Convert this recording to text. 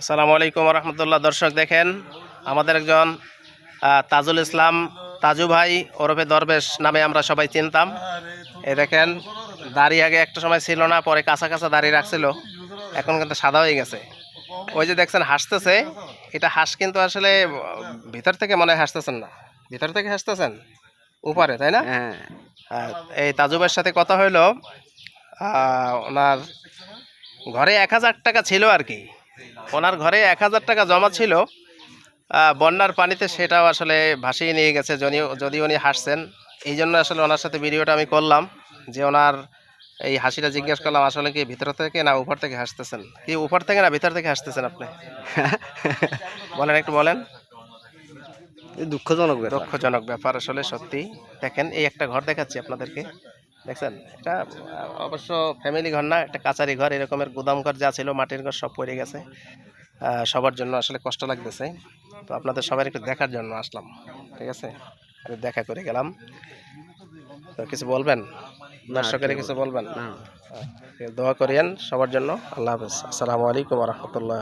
আসসালামু আলাইকুম রহমতুল্লাহ। দর্শক দেখেন আমাদের একজন তাজুল ইসলাম তাজু ভাই ওরফে দরবেশ নামে আমরা সবাই চিনতাম। এ দেখেন দাড়ি আগে একটা সময় ছিল না পরে কাঁচা কাঁচা দাড়ি রাখছিল এখন কিন্তু সাদা হয়ে গেছে। ওই যে দেখছেন হাসতেছে এটা হাস কিন্তু আসলে ভিতর থেকে মনে হয় হাসতেছেন না। ভিতর থেকে হাসতেছেন? উপরে তাই না? হ্যাঁ। এই তাজুবের সাথে কথা হইল ওনার ঘরে এক হাজার টাকা ছিল আর কি। ওনার ঘরে এক হাজার টাকা জমা ছিল। বন্যার পানিতে সেটাও আসলে ভাসিয়ে নিয়ে গেছে যদি যদি উনি হাসছেন। এই জন্য আসলে ওনার সাথে ভিডিওটা আমি করলাম যে ওনার এই হাসিটা জিজ্ঞেস করলাম আসলে কি ভিতর থেকে না উপর থেকে হাসতেছেন? কি উপর থেকে না ভিতর থেকে হাসতেছেন আপনি? বলেন একটু বলেন। দুঃখজনক দুঃখজনক ব্যাপার আসলে সত্যি। দেখেন এই একটা ঘর দেখাচ্ছি আপনাদেরকে। দেখছেন? এটা অবশ্য ফ্যামিলি ঘর না একটা কাচারি ঘর এরকমের গুদাম ঘর যা ছিল মাটির ঘর সব পড়ে গেছে। সবার জন্য আসলে কষ্ট লাগতেছে। তো আপনাদের সবার একটু দেখার জন্য আসলাম ঠিক আছে? আমি দেখা করে গেলাম। তো কিছু বলবেন? দর্শকের কিছু বলবেন? দোয়া করিয়েন সবার জন্য। আল্লাহ হাফেজ। আসসালামু আলাইকুম রহমতুল্লাহ